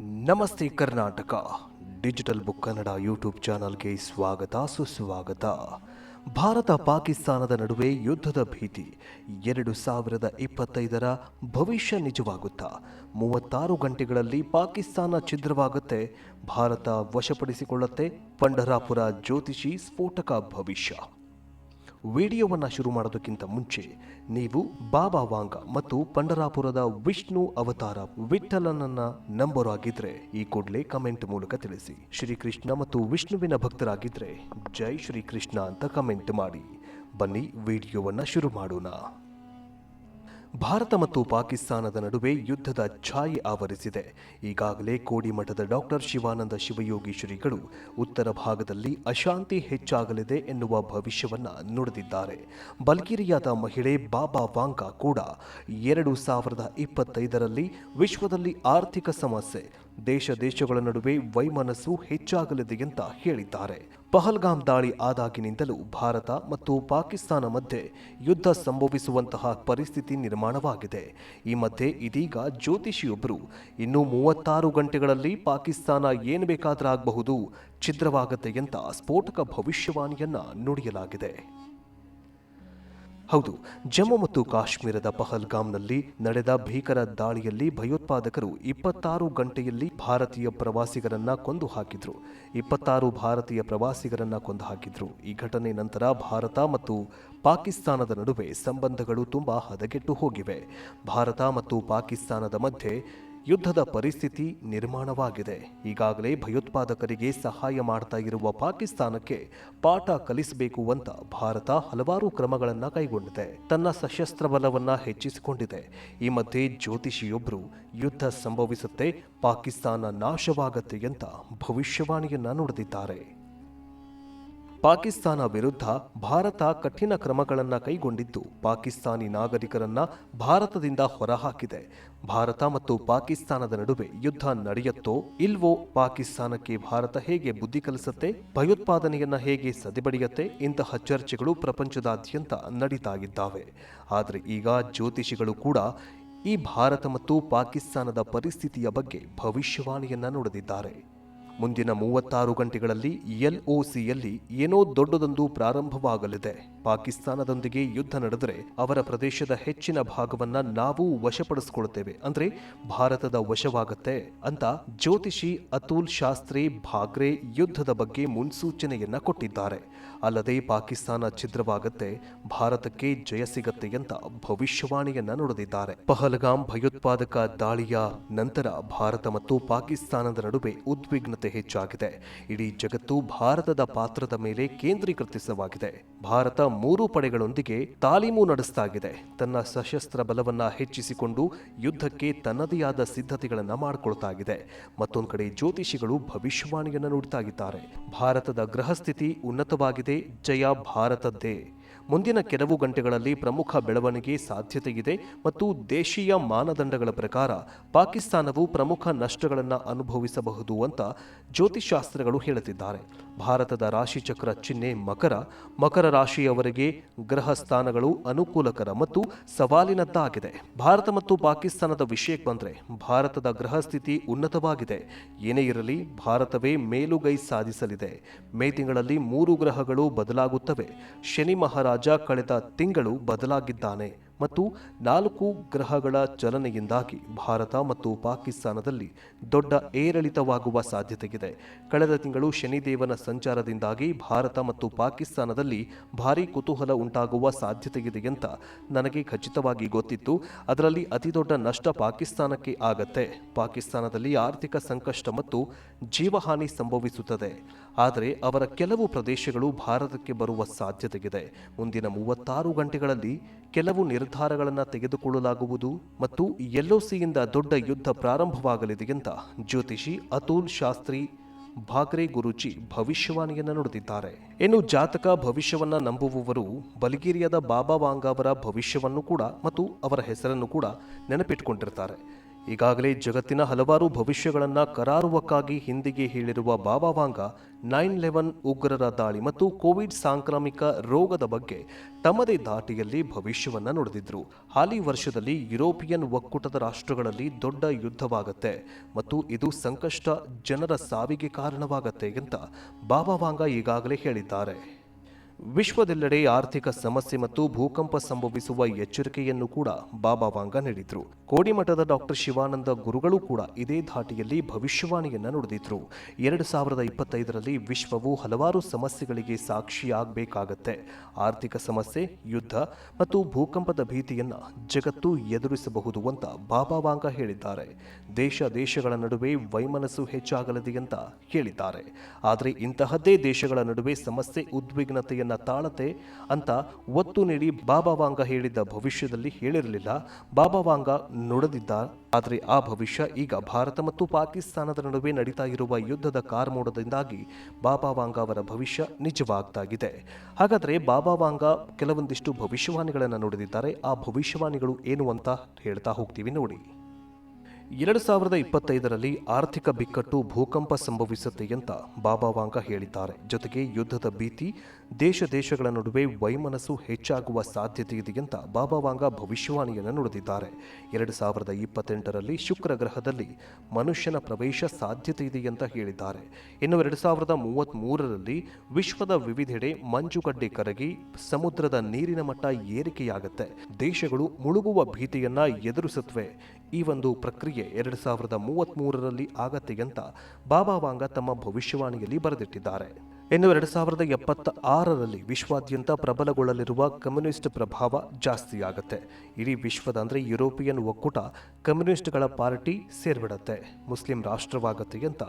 ನಮಸ್ತೆ Karnataka. Digital book Kannada YouTube ಚಾನಲ್ಗೆ ಸ್ವಾಗತ, ಸುಸ್ವಾಗತ. ಭಾರತ ಪಾಕಿಸ್ತಾನದ ನಡುವೆ ಯುದ್ಧದ ಭೀತಿ. ಎರಡು ಸಾವಿರದ ಇಪ್ಪತ್ತೈದರ ಭವಿಷ್ಯ ನಿಜವಾಗುತ್ತಾ? ಮೂವತ್ತಾರು ಗಂಟೆಗಳಲ್ಲಿ ಪಾಕಿಸ್ತಾನ ಛಿದ್ರವಾಗುತ್ತೆ. ಭಾರತ ವಶಪಡಿಸಿಕೊಳ್ಳುತ್ತೆ ಪಂಢರಾಪುರ ಜ್ಯೋತಿಷಿ ಸ್ಫೋಟಕ ಭವಿಷ್ಯ. ವಿಡಿಯೋವನ್ನು ಶುರು ಮಾಡೋದಕ್ಕಿಂತ ಮುಂಚೆ ನೀವು ಬಾಬಾ ವಾಂಗ ಮತ್ತು ಪಂಡರಾಪುರದ ವಿಷ್ಣು ಅವತಾರ ವಿಠಲನನ್ನ ನಂಬರಾಗಿದ್ರೆ ಈ ಕೂಡಲೇ ಕಮೆಂಟ್ ಮೂಲಕ ತಿಳಿಸಿ. ಶ್ರೀಕೃಷ್ಣ ಮತ್ತು ವಿಷ್ಣುವಿನ ಭಕ್ತರಾಗಿದ್ರೆ ಜೈ ಶ್ರೀಕೃಷ್ಣ ಅಂತ ಕಮೆಂಟ್ ಮಾಡಿ. ಬನ್ನಿ ವಿಡಿಯೋವನ್ನು ಶುರು ಮಾಡೋಣ. ಭಾರತ ಮತ್ತು ಪಾಕಿಸ್ತಾನದ ನಡುವೆ ಯುದ್ಧದ ಛಾಯೆ ಆವರಿಸಿದೆ. ಈಗಾಗಲೇ ಕೋಡಿಮಠದ ಡಾಕ್ಟರ್ ಶಿವಾನಂದ ಶಿವಯೋಗಿ ಶ್ರೀಗಳು ಉತ್ತರ ಭಾಗದಲ್ಲಿ ಅಶಾಂತಿ ಹೆಚ್ಚಾಗಲಿದೆ ಎನ್ನುವ ಭವಿಷ್ಯವನ್ನು ನುಡಿದಿದ್ದಾರೆ. ಬಲ್ಗೇರಿಯಾದ ಮಹಿಳೆ ಬಾಬಾ ವಾಂಕಾ ಕೂಡ ಎರಡು ಸಾವಿರದ ಇಪ್ಪತ್ತೈದರಲ್ಲಿ ವಿಶ್ವದಲ್ಲಿ ಆರ್ಥಿಕ ಸಮಸ್ಯೆ, ದೇಶ ದೇಶಗಳ ನಡುವೆ ವೈಮನಸ್ಸು ಹೆಚ್ಚಾಗಲಿದೆ ಅಂತ ಹೇಳಿದ್ದಾರೆ. ಪಹಲ್ಗಾಮ್ ದಾಳಿ ಆದಾಗಿನಿಂದಲೂ ಭಾರತ ಮತ್ತು ಪಾಕಿಸ್ತಾನ ಮಧ್ಯೆ ಯುದ್ಧ ಸಂಭವಿಸುವಂತಹ ಪರಿಸ್ಥಿತಿ ನಿರ್ಮಾಣವಾಗಿದೆ. ಈ ಮಧ್ಯೆ ಇದೀಗ ಜ್ಯೋತಿಷಿಯೊಬ್ಬರು ಇನ್ನೂ ಮೂವತ್ತಾರು ಗಂಟೆಗಳಲ್ಲಿ ಪಾಕಿಸ್ತಾನ ಏನು ಬೇಕಾದ್ರಾಗಬಹುದು, ಛಿದ್ರವಾಗತ್ತೆ ಅಂತ ಸ್ಫೋಟಕ ಭವಿಷ್ಯವಾಣಿಯನ್ನ ನುಡಿಯಲಾಗಿದೆ. ಹೌದು, ಜಮ್ಮು ಮತ್ತು ಕಾಶ್ಮೀರದ ಪಹಲ್ಗಾಮ್ನಲ್ಲಿ ನಡೆದ ಭೀಕರ ದಾಳಿಯಲ್ಲಿ ಭಯೋತ್ಪಾದಕರು ಇಪ್ಪತ್ತಾರು ಗಂಟೆಯಲ್ಲಿ ಭಾರತೀಯ ಪ್ರವಾಸಿಗರನ್ನ ಕೊಂದು ಹಾಕಿದ್ರು ಇಪ್ಪತ್ತಾರು ಭಾರತೀಯ ಪ್ರವಾಸಿಗರನ್ನ ಕೊಂದು ಹಾಕಿದ್ರು ಈ ಘಟನೆ ನಂತರ ಭಾರತ ಮತ್ತು ಪಾಕಿಸ್ತಾನದ ನಡುವೆ ಸಂಬಂಧಗಳು ತುಂಬಾ ಹದಗೆಟ್ಟು ಹೋಗಿವೆ. ಭಾರತ ಮತ್ತು ಪಾಕಿಸ್ತಾನದ ಮಧ್ಯೆ ಯುದ್ಧದ ಪರಿಸ್ಥಿತಿ ನಿರ್ಮಾಣವಾಗಿದೆ. ಈಗಾಗಲೇ ಭಯೋತ್ಪಾದಕರಿಗೆ ಸಹಾಯ ಮಾಡ್ತಾ ಇರುವ ಪಾಕಿಸ್ತಾನಕ್ಕೆ ಪಾಠ ಕಲಿಸಬೇಕು ಅಂತ ಭಾರತ ಹಲವಾರು ಕ್ರಮಗಳನ್ನು ಕೈಗೊಂಡಿದೆ. ತನ್ನ ಸಶಸ್ತ್ರ ಬಲವನ್ನು ಹೆಚ್ಚಿಸಿಕೊಂಡಿದೆ. ಈ ಮಧ್ಯೆ ಜ್ಯೋತಿಷಿಯೊಬ್ಬರು ಯುದ್ಧ ಸಂಭವಿಸುತ್ತೆ, ಪಾಕಿಸ್ತಾನ ನಾಶವಾಗತ್ತೆ ಅಂತ ಭವಿಷ್ಯವಾಣಿಯನ್ನ ನುಡಿದಿದ್ದಾರೆ. ಪಾಕಿಸ್ತಾನ ವಿರುದ್ಧ ಭಾರತ ಕಠಿಣ ಕ್ರಮಗಳನ್ನು ಕೈಗೊಂಡಿದ್ದು ಪಾಕಿಸ್ತಾನಿ ನಾಗರಿಕರನ್ನ ಭಾರತದಿಂದ ಹೊರಹಾಕಿದೆ. ಭಾರತ ಮತ್ತು ಪಾಕಿಸ್ತಾನದ ನಡುವೆ ಯುದ್ಧ ನಡೆಯುತ್ತೋ ಇಲ್ವೋ ಪಾಕಿಸ್ತಾನಕ್ಕೆ ಭಾರತ ಹೇಗೆ ಬುದ್ಧಿ ಕಲಿಸುತ್ತೆ, ಭಯೋತ್ಪಾದನೆಯನ್ನ ಹೇಗೆ ಸದೆಬಡಿಯತ್ತೆ ಇಂತಹ ಚರ್ಚೆಗಳು ಪ್ರಪಂಚದಾದ್ಯಂತ ನಡೀತಾ ಇದ್ದಾವೆ ಆದರೆ ಈಗ ಜ್ಯೋತಿಷಿಗಳು ಕೂಡ ಈ ಭಾರತ ಮತ್ತು ಪಾಕಿಸ್ತಾನದ ಪರಿಸ್ಥಿತಿಯ ಬಗ್ಗೆ ಭವಿಷ್ಯವಾಣಿಯನ್ನ ನುಡಿದಿದ್ದಾರೆ. ಮುಂದಿನ ಮೂವತ್ತಾರು ಗಂಟೆಗಳಲ್ಲಿ ಎಲ್ಒಸಿಯಲ್ಲಿ ಏನೋ ದೊಡ್ಡದೊಂದು ಪ್ರಾರಂಭವಾಗಲಿದೆ. ಪಾಕಿಸ್ತಾನದೊಂದಿಗೆ ಯುದ್ಧ ನಡೆದರೆ ಅವರ ಪ್ರದೇಶದ ಹೆಚ್ಚಿನ ಭಾಗವನ್ನ ನಾವು ವಶಪಡಿಸಿಕೊಳ್ಳುತ್ತೇವೆ. ಅಂದ್ರೆ ಭಾರತದ ವಶವಾಗತ್ತೆ ಅಂತ ಜ್ಯೋತಿಷಿ ಅತುಲ್ ಶಾಸ್ತ್ರಿ ಭಾಗ್ರೆ ಯುದ್ಧದ ಬಗ್ಗೆ ಮುನ್ಸೂಚನೆಯನ್ನ ಕೊಟ್ಟಿದ್ದಾರೆ. ಅಲ್ಲದೆ ಪಾಕಿಸ್ತಾನ ಛಿದ್ರವಾಗತ್ತೆ, ಭಾರತಕ್ಕೆ ಜಯ ಸಿಗತ್ತೆ ಅಂತ ಭವಿಷ್ಯವಾಣಿಯನ್ನ ನುಡಿದಿದ್ದಾರೆ. ಪಹಲ್ಗಾಮ್ ಭಯೋತ್ಪಾದಕ ದಾಳಿಯ ನಂತರ ಭಾರತ ಮತ್ತು ಪಾಕಿಸ್ತಾನದ ನಡುವೆ ಉದ್ವಿಗ್ನತೆ ಹೆಚ್ಚಾಗಿದೆ. ಇಡೀ ಜಗತ್ತು ಭಾರತದ ಪಾತ್ರದ ಮೇಲೆ ಕೇಂದ್ರೀಕೃತವಾಗಿದೆ ಭಾರತ ಮೂರು ಪಡೆಗಳೊಂದಿಗೆ ತಾಲೀಮು ನಡೆಸ್ತಾಗಿದೆ. ತನ್ನ ಸಶಸ್ತ್ರ ಬಲವನ್ನ ಹೆಚ್ಚಿಸಿಕೊಂಡು ಯುದ್ಧಕ್ಕೆ ತನ್ನದೇ ಆದ ಸಿದ್ಧತೆಗಳನ್ನ ಮಾಡಿಕೊಳ್ತಾಗಿದೆ. ಮತ್ತೊಂದು ಕಡೆ ಜ್ಯೋತಿಷಿಗಳು ಭವಿಷ್ಯವಾಣಿಯನ್ನು ನುಡಿತಾಗಿದ್ದಾರೆ ಭಾರತದ ಗೃಹಸ್ಥಿತಿ ಉನ್ನತವಾಗಿದೆ. ಜಯ ಭಾರತದ್ದೇ. ಮುಂದಿನ ಕೆಲವು ಗಂಟೆಗಳಲ್ಲಿ ಪ್ರಮುಖ ಬೆಳವಣಿಗೆ ಸಾಧ್ಯತೆಯಿದೆ ಮತ್ತು ದೇಶೀಯ ಮಾನದಂಡಗಳ ಪ್ರಕಾರ ಪಾಕಿಸ್ತಾನವು ಪ್ರಮುಖ ನಷ್ಟಗಳನ್ನು ಅನುಭವಿಸಬಹುದು ಅಂತ ಜ್ಯೋತಿಷಾಸ್ತ್ರಗಳು ಹೇಳುತ್ತಿದ್ದಾರೆ. ಭಾರತದ ರಾಶಿಚಕ್ರ ಚಿಹ್ನೆ ಮಕರ. ಮಕರ ರಾಶಿಯವರಿಗೆ ಗ್ರಹ ಸ್ಥಾನಗಳು ಅನುಕೂಲಕರ ಮತ್ತು ಸವಾಲಿನದ್ದಾಗಿದೆ. ಭಾರತ ಮತ್ತು ಪಾಕಿಸ್ತಾನದ ವಿಷಯಕ್ಕೆ ಬಂದರೆ ಭಾರತದ ಗ್ರಹ ಸ್ಥಿತಿ ಉನ್ನತವಾಗಿದೆ. ಏನೇ ಇರಲಿ, ಭಾರತವೇ ಮೇಲುಗೈ ಸಾಧಿಸಲಿದೆ. ಮೇ ತಿಂಗಳಲ್ಲಿ ಮೂರು ಗ್ರಹಗಳು ಬದಲಾಗುತ್ತವೆ. ಶನಿ ಮಹಾರಾಜ ಕಳೆದ ತಿಂಗಳು ಬದಲಾಗಿದ್ದಾನೆ. ಮತ್ತು ನಾಲ್ಕು ಗ್ರಹಗಳ ಚಲನೆಯಿಂದಾಗಿ ಭಾರತ ಮತ್ತು ಪಾಕಿಸ್ತಾನದಲ್ಲಿ ದೊಡ್ಡ ಏರಿಳಿತವಾಗುವ ಸಾಧ್ಯತೆಯಿದೆ ಕಳೆದ ತಿಂಗಳು ಶನಿದೇವನ ಸಂಚಾರದಿಂದಾಗಿ ಭಾರತ ಮತ್ತು ಪಾಕಿಸ್ತಾನದಲ್ಲಿ ಭಾರೀ ಕುತೂಹಲ ಉಂಟಾಗುವ ಸಾಧ್ಯತೆಯಿದೆ ಅಂತ ನನಗೆ ಖಚಿತವಾಗಿ ಗೊತ್ತಿತ್ತು. ಅದರಲ್ಲಿ ಅತಿದೊಡ್ಡ ನಷ್ಟ ಪಾಕಿಸ್ತಾನಕ್ಕೆ ಆಗತ್ತೆ. ಪಾಕಿಸ್ತಾನದಲ್ಲಿ ಆರ್ಥಿಕ ಸಂಕಷ್ಟ ಮತ್ತು ಜೀವಹಾನಿ ಸಂಭವಿಸುತ್ತದೆ. ಆದರೆ ಅವರ ಕೆಲವು ಪ್ರದೇಶಗಳು ಭಾರತಕ್ಕೆ ಬರುವ ಸಾಧ್ಯತೆಯಿದೆ ಮುಂದಿನ ಮೂವತ್ತಾರು ಗಂಟೆಗಳಲ್ಲಿ ಕೆಲವು ನಿರ್ಧಾರಗಳನ್ನು ತೆಗೆದುಕೊಳ್ಳಲಾಗುವುದು ಮತ್ತು ಎಲ್ಒಸಿಯಿಂದ ದೊಡ್ಡ ಯುದ್ಧ ಪ್ರಾರಂಭವಾಗಲಿದೆ ಅಂತ ಜ್ಯೋತಿಷಿ ಅತುಲ್ ಶಾಸ್ತ್ರಿ ಭಾಗ್ರೆ ಗುರುಜಿ ಭವಿಷ್ಯವಾಣಿಯನ್ನು ನುಡಿದಿದ್ದಾರೆ. ಇನ್ನು ಜಾತಕ ಭವಿಷ್ಯವನ್ನ ನಂಬುವವರು ಬಲ್ಗೇರಿಯಾದ ಬಾಬಾ ವಾಂಗ ಅವರ ಭವಿಷ್ಯವನ್ನು ಕೂಡ ಮತ್ತು ಅವರ ಹೆಸರನ್ನು ಕೂಡ ನೆನಪಿಟ್ಟುಕೊಂಡಿರ್ತಾರೆ ಈಗಾಗಲೇ ಜಗತ್ತಿನ ಹಲವಾರು ಭವಿಷ್ಯಗಳನ್ನು ಕರಾರುವಕ್ಕಾಗಿ ಹಿಂದಿಗೆ ಹೇಳಿರುವ ಬಾಬಾ ವಾಂಗ ನೈನ್ ಲೆವೆನ್ ಉಗ್ರರ ದಾಳಿ ಮತ್ತು ಕೋವಿಡ್ ಸಾಂಕ್ರಾಮಿಕ ರೋಗದ ಬಗ್ಗೆ ತಮ್ಮದೇ ದಾಟಿಯಲ್ಲಿ ಭವಿಷ್ಯವನ್ನು ನುಡಿದಿದ್ರು. ಹಾಲಿ ವರ್ಷದಲ್ಲಿ ಯುರೋಪಿಯನ್ ಒಕ್ಕೂಟದ ರಾಷ್ಟ್ರಗಳಲ್ಲಿ ದೊಡ್ಡ ಯುದ್ಧವಾಗತ್ತೆ ಮತ್ತು ಇದು ಸಂಕಷ್ಟ ಜನರ ಸಾವಿಗೆ ಕಾರಣವಾಗತ್ತೆ ಅಂತ ಬಾಬಾ ವಾಂಗ ಈಗಾಗಲೇ ಹೇಳಿದ್ದಾರೆ. ವಿಶ್ವದೆಲ್ಲೆಡೆ ಆರ್ಥಿಕ ಸಮಸ್ಯೆ ಮತ್ತು ಭೂಕಂಪ ಸಂಭವಿಸುವ ಎಚ್ಚರಿಕೆಯನ್ನು ಕೂಡ ಬಾಬಾ ವಾಂಗ ನೀಡಿದ್ರು. ಕೋಡಿಮಠದ ಡಾಕ್ಟರ್ ಶಿವಾನಂದ ಗುರುಗಳು ಕೂಡ ಇದೇ ಧಾಟಿಯಲ್ಲಿ ಭವಿಷ್ಯವಾಣಿಯನ್ನ ನುಡಿದಿದ್ರು. ಎರಡು ಸಾವಿರದ ಇಪ್ಪತ್ತೈದರಲ್ಲಿ ವಿಶ್ವವು ಹಲವಾರು ಸಮಸ್ಯೆಗಳಿಗೆ ಸಾಕ್ಷಿಯಾಗಬೇಕಾಗತ್ತೆ. ಆರ್ಥಿಕ ಸಮಸ್ಯೆ, ಯುದ್ಧ ಮತ್ತು ಭೂಕಂಪದ ಭೀತಿಯನ್ನ ಜಗತ್ತು ಎದುರಿಸಬಹುದು ಅಂತ ಬಾಬಾ ವಾಂಗ ಹೇಳಿದ್ದಾರೆ. ದೇಶ ದೇಶಗಳ ನಡುವೆ ವೈಮನಸ್ಸು ಹೆಚ್ಚಾಗಲಿದೆ ಅಂತ ಹೇಳಿದ್ದಾರೆ. ಆದರೆ ಇಂತಹದ್ದೇ ದೇಶಗಳ ನಡುವೆ ಸಮಸ್ಯೆ, ಉದ್ವಿಗ್ನತೆಯನ್ನ ತಾಳತೆ ಅಂತ ಒತ್ತು ನೀಡಿ ಬಾಬಾ ವಾಂಗ ಹೇಳಿದ್ದ ಭವಿಷ್ಯದಲ್ಲಿ ಹೇಳಿರಲಿಲ್ಲ. ಬಾಬಾ ವಾಂಗ ನೋಡದಿದ್ದ, ಆದರೆ ಆ ಭವಿಷ್ಯ ಈಗ ಭಾರತ ಮತ್ತು ಪಾಕಿಸ್ತಾನದ ನಡುವೆ ನಡೀತಾ ಇರುವ ಯುದ್ಧದ ಕಾರ್ಮೋಡದಿಂದಾಗಿ ಬಾಬಾ ವಾಂಗ ಅವರ ಭವಿಷ್ಯ ನಿಜವಾಗ್ತಾಗಿದೆ. ಹಾಗಾದರೆ ಬಾಬಾ ವಾಂಗ ಕೆಲವೊಂದಿಷ್ಟು ಭವಿಷ್ಯವಾಣಿಗಳನ್ನು ನುಡಿದಿದ್ದಾರೆ. ಆ ಭವಿಷ್ಯವಾಣಿಗಳು ಏನು ಅಂತ ಹೇಳ್ತಾ ಹೋಗ್ತೀವಿ ನೋಡಿ. ಎರಡು ಸಾವಿರದ ಇಪ್ಪತ್ತೈದರಲ್ಲಿ ಆರ್ಥಿಕ ಬಿಕ್ಕಟ್ಟು ಭೂಕಂಪ ಸಂಭವಿಸುತ್ತೆ ಅಂತ ಬಾಬಾ ವಾಂಗ ಹೇಳಿದ್ದಾರೆ. ಜೊತೆಗೆ ಯುದ್ಧದ ಭೀತಿ ದೇಶ ದೇಶಗಳ ನಡುವೆ ವೈಮನಸ್ಸು ಹೆಚ್ಚಾಗುವ ಸಾಧ್ಯತೆ ಇದೆ ಅಂತ ಬಾಬಾ ವಾಂಗ ಭವಿಷ್ಯವಾಣಿಯನ್ನು ನುಡಿದಿದ್ದಾರೆ. ಎರಡು ಸಾವಿರದ ಇಪ್ಪತ್ತೆಂಟರಲ್ಲಿ ಶುಕ್ರ ಗ್ರಹದಲ್ಲಿ ಮನುಷ್ಯನ ಪ್ರವೇಶ ಸಾಧ್ಯತೆ ಇದೆ ಅಂತ ಹೇಳಿದ್ದಾರೆ. ಇನ್ನು ಎರಡು ಸಾವಿರದ ಮೂವತ್ತ್ ಮೂರರಲ್ಲಿ ವಿಶ್ವದ ವಿವಿಧೆಡೆ ಮಂಜುಗಡ್ಡೆ ಕರಗಿ ಸಮುದ್ರದ ನೀರಿನ ಮಟ್ಟ ಏರಿಕೆಯಾಗುತ್ತೆ. ದೇಶಗಳು ಮುಳುಗುವ ಭೀತಿಯನ್ನ ಎದುರಿಸುತ್ತವೆ ಈ ಒಂದು ಪ್ರಕ್ರಿಯೆ ಎರಡು ಸಾವಿರದ ಮೂವತ್ತ್ ಮೂರರಲ್ಲಿ ಆಗತ್ತೆ ಅಂತ ಬಾಬಾ ವಾಂಗ ತಮ್ಮ ಭವಿಷ್ಯವಾಣಿಯಲ್ಲಿ ಬರೆದಿಟ್ಟಿದ್ದಾರೆ. ಇನ್ನು ಎರಡು ಸಾವಿರದ ಎಪ್ಪತ್ತ ಆರರಲ್ಲಿ ವಿಶ್ವಾದ್ಯಂತ ಪ್ರಬಲಗೊಳ್ಳಲಿರುವ ಕಮ್ಯುನಿಸ್ಟ್ ಪ್ರಭಾವ ಜಾಸ್ತಿಯಾಗುತ್ತೆ. ಇಡೀ ವಿಶ್ವದ ಅಂದರೆ ಯುರೋಪಿಯನ್ ಒಕ್ಕೂಟ ಕಮ್ಯುನಿಸ್ಟ್ಗಳ ಪಾರ್ಟಿ ಸೇರ್ಬಿಡತ್ತೆ. ಮುಸ್ಲಿಂ ರಾಷ್ಟ್ರವಾಗತ್ತೆ ಅಂತ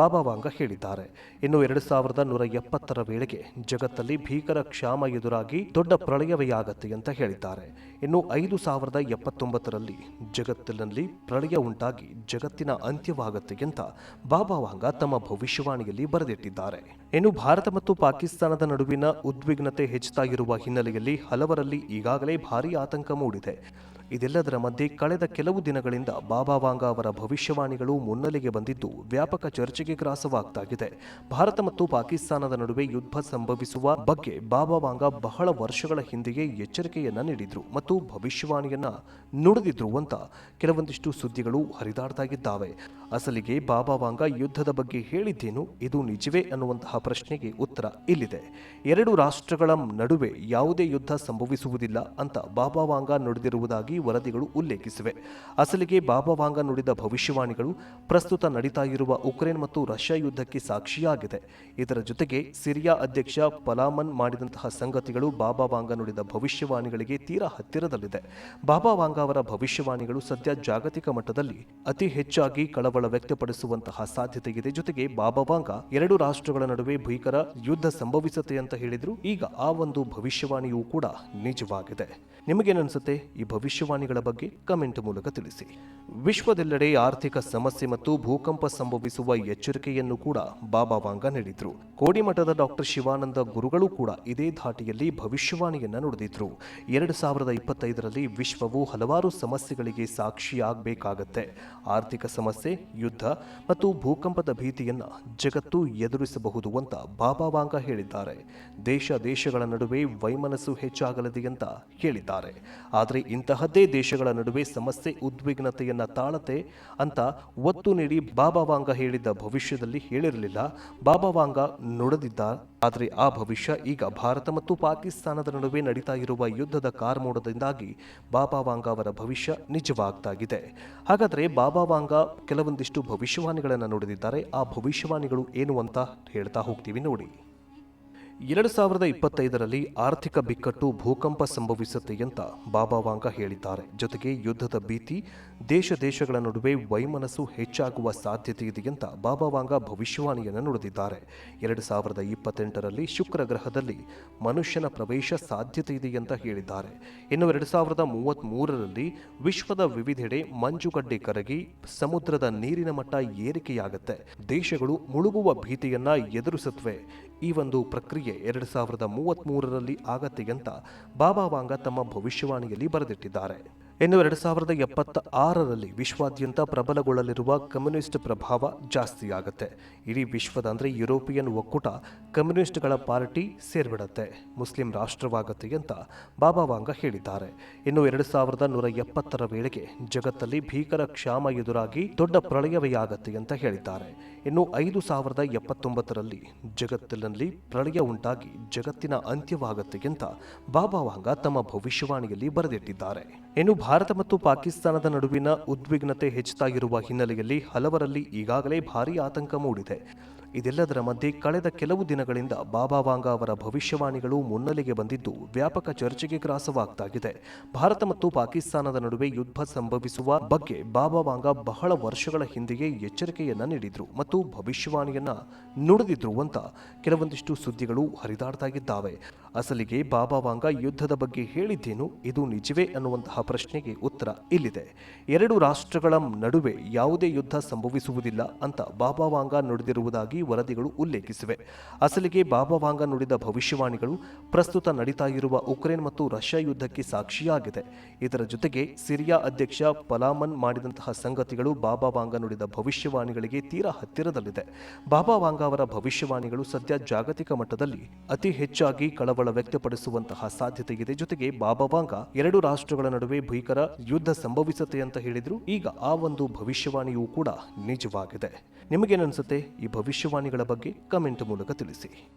ಬಾಬಾ ವಾಂಗ ಹೇಳಿದ್ದಾರೆ. ಇನ್ನು ಎರಡು ಸಾವಿರದ ನೂರ ಎಪ್ಪತ್ತರ ವೇಳೆಗೆ ಜಗತ್ತಲ್ಲಿ ಭೀಕರ ಕ್ಷಾಮ ಎದುರಾಗಿ ದೊಡ್ಡ ಪ್ರಳಯವೇ ಆಗತ್ತೆ ಅಂತ ಹೇಳಿದ್ದಾರೆ. ಇನ್ನು ಐದು ಸಾವಿರದ ಎಪ್ಪತ್ತೊಂಬತ್ತರಲ್ಲಿ ಜಗತ್ತಿನಲ್ಲಿ ಪ್ರಳಯ ಉಂಟಾಗಿ ಜಗತ್ತಿನ ಅಂತ್ಯವಾಗತ್ತೆ ಅಂತ ಬಾಬಾ ವಾಂಗ ತಮ್ಮ ಭವಿಷ್ಯವಾಣಿಯಲ್ಲಿ ಬರೆದಿಟ್ಟಿದ್ದಾರೆ. ಇನ್ನು ಭಾರತ ಮತ್ತು ಪಾಕಿಸ್ತಾನದ ನಡುವಿನ ಉದ್ವಿಗ್ನತೆ ಹೆಚ್ಚುತ್ತಾಗಿರುವ ಹಿನ್ನೆಲೆಯಲ್ಲಿ ಹಲವರಲ್ಲಿ ಈಗಾಗಲೇ ಭಾರೀ ಆತಂಕ ಮೂಡಿದೆ. ಇದೆಲ್ಲದರ ಮಧ್ಯೆ ಕಳೆದ ಕೆಲವು ದಿನಗಳಿಂದ ಬಾಬಾ ವಾಂಗ ಅವರ ಭವಿಷ್ಯವಾಣಿಗಳು ಮುನ್ನೆಲೆಗೆ ಬಂದಿದ್ದು ವ್ಯಾಪಕ ಚರ್ಚೆಗೆ ಗ್ರಾಸವಾಗ್ತಾಗಿದೆ. ಭಾರತ ಮತ್ತು ಪಾಕಿಸ್ತಾನದ ನಡುವೆ ಯುದ್ಧ ಸಂಭವಿಸುವ ಬಗ್ಗೆ ಬಾಬಾ ವಾಂಗ ಬಹಳ ವರ್ಷಗಳ ಹಿಂದೆಯೇ ಎಚ್ಚರಿಕೆಯನ್ನ ನೀಡಿದ್ರು ಮತ್ತು ಭವಿಷ್ಯವಾಣಿಯನ್ನ ನುಡಿದಿದ್ರು ಅಂತ ಕೆಲವೊಂದಿಷ್ಟು ಸುದ್ದಿಗಳು ಹರಿದಾಡ್ತಾಗಿದ್ದಾವೆ ಅಸಲಿಗೆ ಬಾಬಾ ವಾಂಗ ಯುದ್ಧದ ಬಗ್ಗೆ ಹೇಳಿದ್ದೇನು ಇದು ನಿಜವೇ ಅನ್ನುವಂತಹ ಪ್ರಶ್ನೆಗೆ ಉತ್ತರ ಇಲ್ಲಿದೆ. ಎರಡು ರಾಷ್ಟ್ರಗಳ ನಡುವೆ ಯಾವುದೇ ಯುದ್ಧ ಸಂಭವಿಸುವುದಿಲ್ಲ ಅಂತ ಬಾಬಾ ವಾಂಗ ನುಡಿದಿರುವುದಾಗಿ ವರದಿಗಳು ಉಲ್ಲೇಖಿಸಿವೆ. ಅಸಲಿಗೆ ಬಾಬಾ ವಾಂಗ ನುಡಿದ ಭವಿಷ್ಯವಾಣಿಗಳು ಪ್ರಸ್ತುತ ನಡೀತಾ ಇರುವ ಉಕ್ರೇನ್ ಮತ್ತು ರಷ್ಯಾ ಯುದ್ಧಕ್ಕೆ ಸಾಕ್ಷಿಯಾಗಿದೆ. ಇದರ ಜೊತೆಗೆ ಸಿರಿಯಾ ಅಧ್ಯಕ್ಷ ಪಲಾಮನ್ ಮಾಡಿದಂತಹ ಸಂಗತಿಗಳು ಬಾಬಾ ವಾಂಗ ನುಡಿದ ಭವಿಷ್ಯವಾಣಿಗಳಿಗೆ ತೀರಾ ಹತ್ತಿರದಲ್ಲಿದೆ. ಬಾಬಾ ವಾಂಗ ಅವರ ಭವಿಷ್ಯವಾಣಿಗಳು ಸದ್ಯ ಜಾಗತಿಕ ಮಟ್ಟದಲ್ಲಿ ಅತಿ ಹೆಚ್ಚಾಗಿ ಕಳವಳ ವ್ಯಕ್ತಪಡಿಸುವಂತಹ ಸಾಧ್ಯತೆ ಇದೆ ಜೊತೆಗೆ ಬಾಬಾವಾಂಗ ಎರಡು ರಾಷ್ಟ್ರಗಳ ನಡುವೆ ಭೀಕರ ಯುದ್ಧ ಸಂಭವಿಸುತ್ತೆ ಅಂತ ಹೇಳಿದ್ರು. ಈಗ ಆ ಒಂದು ಭವಿಷ್ಯವಾಣಿಯೂ ಕೂಡ ನಿಜವಾಗಿದೆ. ನಿಮಗೇನನ್ಸುತ್ತೆ ಈ ಭವಿಷ್ಯವಾಣಿಗಳ ಬಗ್ಗೆ ಕಮೆಂಟ್ ಮೂಲಕ ತಿಳಿಸಿ. ವಿಶ್ವದೆಲ್ಲೆಡೆ ಆರ್ಥಿಕ ಸಮಸ್ಯೆ ಮತ್ತು ಭೂಕಂಪ ಸಂಭವಿಸುವ ಎಚ್ಚರಿಕೆಯನ್ನು ಕೂಡ ಬಾಬಾ ವಾಂಗ ನೀಡಿದ್ರು. ಕೋಡಿಮಠದ ಡಾಕ್ಟರ್ ಶಿವಾನಂದ ಗುರುಗಳು ಕೂಡ ಇದೇ ಧಾಟಿಯಲ್ಲಿ ಭವಿಷ್ಯವಾಣಿಯನ್ನ ನುಡಿದಿದ್ರು. ಎರಡು ಸಾವಿರದ ಇಪ್ಪತ್ತೈದರಲ್ಲಿ ವಿಶ್ವವು ಹಲವಾರು ಸಮಸ್ಯೆಗಳಿಗೆ ಸಾಕ್ಷಿಯಾಗಬೇಕಾಗತ್ತೆ. ಆರ್ಥಿಕ ಸಮಸ್ಯೆ, ಯುದ್ಧ ಮತ್ತು ಭೂಕಂಪದ ಭೀತಿಯನ್ನ ಜಗತ್ತು ಎದುರಿಸಬಹುದು ಅಂತ ಬಾಬಾ ವಾಂಗ ಹೇಳಿದ್ದಾರೆ. ದೇಶ ದೇಶಗಳ ನಡುವೆ ವೈಮನಸ್ಸು ಹೆಚ್ಚಾಗಲಿದೆ ಅಂತ ಹೇಳಿದ್ದಾರೆ. ಆದರೆ ಇಂತಹದ್ದೇ ದೇಶಗಳ ನಡುವೆ ಸಮಸ್ಯೆ ಉದ್ವಿಗ್ನತೆಯನ್ನ ತಾಳತೆ ಅಂತ ಒತ್ತು ನೀಡಿ ಬಾಬಾ ವಾಂಗ ಹೇಳಿದ್ದ ಭವಿಷ್ಯದಲ್ಲಿ ಹೇಳಿರಲಿಲ್ಲ. ಬಾಬಾ ವಾಂಗ ನುಡಿದಿದ್ದ, ಆದರೆ ಆ ಭವಿಷ್ಯ ಈಗ ಭಾರತ ಮತ್ತು ಪಾಕಿಸ್ತಾನದ ನಡುವೆ ನಡೀತಾ ಇರುವ ಯುದ್ಧದ ಕಾರ್ಮೋಡದಿಂದಾಗಿ ಬಾಬಾ ವಾಂಗ ಅವರ ಭವಿಷ್ಯ ನಿಜವಾಗ್ತಾಗಿದೆ. ಹಾಗಾದರೆ ಬಾಬಾ ವಾಂಗ ಕೆಲವೊಂದಿಷ್ಟು ಭವಿಷ್ಯವಾಣಿಗಳನ್ನು ನುಡಿದಿದ್ದಾರೆ. ಆ ಭವಿಷ್ಯವಾಣಿಗಳು ಏನು ಅಂತ ಹೇಳ್ತಾ ಹೋಗ್ತೀವಿ ನೋಡಿ. ಎರಡು ಸಾವಿರದ ಇಪ್ಪತ್ತೈದರಲ್ಲಿ ಆರ್ಥಿಕ ಬಿಕ್ಕಟ್ಟು ಭೂಕಂಪ ಸಂಭವಿಸುತ್ತೆ ಅಂತ ಬಾಬಾ ವಾಂಗ ಹೇಳಿದ್ದಾರೆ. ಜೊತೆಗೆ ಯುದ್ಧದ ಭೀತಿ ದೇಶ ದೇಶಗಳ ನಡುವೆ ವೈಮನಸ್ಸು ಹೆಚ್ಚಾಗುವ ಸಾಧ್ಯತೆ ಇದೆ ಅಂತ ಬಾಬಾ ವಾಂಗ ಭವಿಷ್ಯವಾಣಿಯನ್ನು ನುಡಿದಿದ್ದಾರೆ. ಎರಡು ಸಾವಿರದ ಇಪ್ಪತ್ತೆಂಟರಲ್ಲಿ ಶುಕ್ರ ಗ್ರಹದಲ್ಲಿ ಮನುಷ್ಯನ ಪ್ರವೇಶ ಸಾಧ್ಯತೆ ಇದೆ ಅಂತ ಹೇಳಿದ್ದಾರೆ. ಇನ್ನು ಎರಡು ಸಾವಿರದ ಮೂವತ್ತ್ ಮೂರರಲ್ಲಿ ವಿಶ್ವದ ವಿವಿಧೆಡೆ ಮಂಜುಗಡ್ಡೆ ಕರಗಿ ಸಮುದ್ರದ ನೀರಿನ ಮಟ್ಟ ಏರಿಕೆಯಾಗುತ್ತೆ. ದೇಶಗಳು ಮುಳುಗುವ ಭೀತಿಯನ್ನ ಎದುರಿಸುತ್ತವೆ. ಈ ಒಂದು ಪ್ರಕ್ರಿಯೆ ಎರಡು ಸಾವಿರದ ಮೂವತ್ತ್ ಮೂರರಲ್ಲಿ ಆಗತ್ತೆ ಅಂತ ಬಾಬಾ ವಾಂಗ ತಮ್ಮ ಭವಿಷ್ಯವಾಣಿಯಲ್ಲಿ ಬರೆದಿಟ್ಟಿದ್ದಾರೆ. ಇನ್ನು ಎರಡು ಸಾವಿರದ ಎಪ್ಪತ್ತ ಆರರಲ್ಲಿ ವಿಶ್ವಾದ್ಯಂತ ಪ್ರಬಲಗೊಳ್ಳಲಿರುವ ಕಮ್ಯುನಿಸ್ಟ್ ಪ್ರಭಾವ ಜಾಸ್ತಿಯಾಗುತ್ತೆ ಇಡೀ ವಿಶ್ವದ ಅಂದರೆ ಯುರೋಪಿಯನ್ ಒಕ್ಕೂಟ ಕಮ್ಯುನಿಸ್ಟ್ಗಳ ಪಾರ್ಟಿ ಸೇರ್ಬಿಡತ್ತೆ. ಮುಸ್ಲಿಂ ರಾಷ್ಟ್ರವಾಗುತ್ತೆ ಅಂತ ಬಾಬಾ ವಾಂಗ ಹೇಳಿದ್ದಾರೆ. ಇನ್ನು ಎರಡು ಸಾವಿರದ ನೂರ ಎಪ್ಪತ್ತರ ವೇಳೆಗೆ ಜಗತ್ತಲ್ಲಿ ಭೀಕರ ಕ್ಷಾಮ ಎದುರಾಗಿ ದೊಡ್ಡ ಪ್ರಳಯವೇ ಆಗತ್ತೆ ಅಂತ ಹೇಳಿದ್ದಾರೆ. ಇನ್ನು ಐದು ಸಾವಿರದ ಎಪ್ಪತ್ತೊಂಬತ್ತರಲ್ಲಿ ಜಗತ್ತಿನಲ್ಲಿ ಪ್ರಳಯ ಉಂಟಾಗಿ ಜಗತ್ತಿನ ಅಂತ್ಯವಾಗುತ್ತೆ ಅಂತ ಬಾಬಾ ವಾಂಗ ತಮ್ಮ ಭವಿಷ್ಯವಾಣಿಯಲ್ಲಿ ಬರೆದಿಟ್ಟಿದ್ದಾರೆ. ಇನ್ನು ಭಾರತ ಮತ್ತು ಪಾಕಿಸ್ತಾನದ ನಡುವಿನ ಉದ್ವಿಗ್ನತೆ ಹೆಚ್ಚುತ್ತಾಗಿರುವ ಹಿನ್ನೆಲೆಯಲ್ಲಿ ಹಲವರಲ್ಲಿ ಈಗಾಗಲೇ ಭಾರೀ ಆತಂಕ ಮೂಡಿದೆ. ಇದೆಲ್ಲದರ ಮಧ್ಯೆ ಕಳೆದ ಕೆಲವು ದಿನಗಳಿಂದ ಬಾಬಾ ವಾಂಗ ಅವರ ಭವಿಷ್ಯವಾಣಿಗಳು ಮುನ್ನೆಲೆಗೆ ಬಂದಿದ್ದು ವ್ಯಾಪಕ ಚರ್ಚೆಗೆ ಗ್ರಾಸವಾಗ್ತಾಗಿದೆ. ಭಾರತ ಮತ್ತು ಪಾಕಿಸ್ತಾನದ ನಡುವೆ ಯುದ್ಧ ಸಂಭವಿಸುವ ಬಗ್ಗೆ ಬಾಬಾ ವಾಂಗ ಬಹಳ ವರ್ಷಗಳ ಹಿಂದೆಯೇ ಎಚ್ಚರಿಕೆಯನ್ನ ನೀಡಿದ್ರು ಮತ್ತು ಭವಿಷ್ಯವಾಣಿಯನ್ನ ನುಡಿದಿದ್ರು ಅಂತ ಕೆಲವೊಂದಿಷ್ಟು ಸುದ್ದಿಗಳು ಹರಿದಾಡ್ತಾ ಇದ್ದಾವೆ. ಅಸಲಿಗೆ ಬಾಬಾ ವಾಂಗ ಯುದ್ಧದ ಬಗ್ಗೆ ಹೇಳಿದ್ದೇನು? ಇದು ನಿಜವೇ ಅನ್ನುವಂತಹ ಪ್ರಶ್ನೆಗೆ ಉತ್ತರ ಇಲ್ಲಿದೆ. ಎರಡು ರಾಷ್ಟ್ರಗಳ ನಡುವೆ ಯಾವುದೇ ಯುದ್ಧ ಸಂಭವಿಸುವುದಿಲ್ಲ ಅಂತ ಬಾಬಾ ವಾಂಗ ನುಡಿದಿರುವುದಾಗಿ ವರದಿಗಳು ಉಲ್ಲೇಖಿಸಿವೆ. ಅಸಲಿಗೆ ಬಾಬಾ ವಾಂಗ ನುಡಿದ ಭವಿಷ್ಯವಾಣಿಗಳು ಪ್ರಸ್ತುತ ನಡೀತಾ ಇರುವ ಉಕ್ರೇನ್ ಮತ್ತು ರಷ್ಯಾ ಯುದ್ಧಕ್ಕೆ ಸಾಕ್ಷಿಯಾಗಿದೆ. ಇದರ ಜೊತೆಗೆ ಸಿರಿಯಾ ಅಧ್ಯಕ್ಷ ಪಲಾಮನ್ ಮಾಡಿದಂತಹ ಸಂಗತಿಗಳು ಬಾಬಾ ವಾಂಗ ನುಡಿದ ಭವಿಷ್ಯವಾಣಿಗಳಿಗೆ ತೀರಾ ಹತ್ತಿರದಲ್ಲಿದೆ. ಬಾಬಾ ವಾಂಗ ಅವರ ಭವಿಷ್ಯವಾಣಿಗಳು ಸದ್ಯ ಜಾಗತಿಕ ಮಟ್ಟದಲ್ಲಿ ಅತಿ ಹೆಚ್ಚಾಗಿ ಕಳವಳ ವ್ಯಕ್ತಪಡಿಸುವಂತಹ ಸಾಧ್ಯತೆ ಇದೆ ಜೊತೆಗೆ ಬಾಬಾ ವಾಂಗ ಎರಡು ರಾಷ್ಟ್ರಗಳ ನಡುವೆ ಭೀಕರ ಯುದ್ಧ ಸಂಭವಿಸುತ್ತೆ ಅಂತ ಹೇಳಿದ್ರು. ಈಗ ಆ ಒಂದು ಭವಿಷ್ಯವಾಣಿಯೂ ಕೂಡ ನಿಜವಾಗಿದೆ. ನಿಮಗೇನನ್ಸುತ್ತೆ ಈ ಭವಿಷ್ಯವಾಣಿಗಳ ಬಗ್ಗೆ ಕಮೆಂಟ್ ಮೂಲಕ ತಿಳಿಸಿ.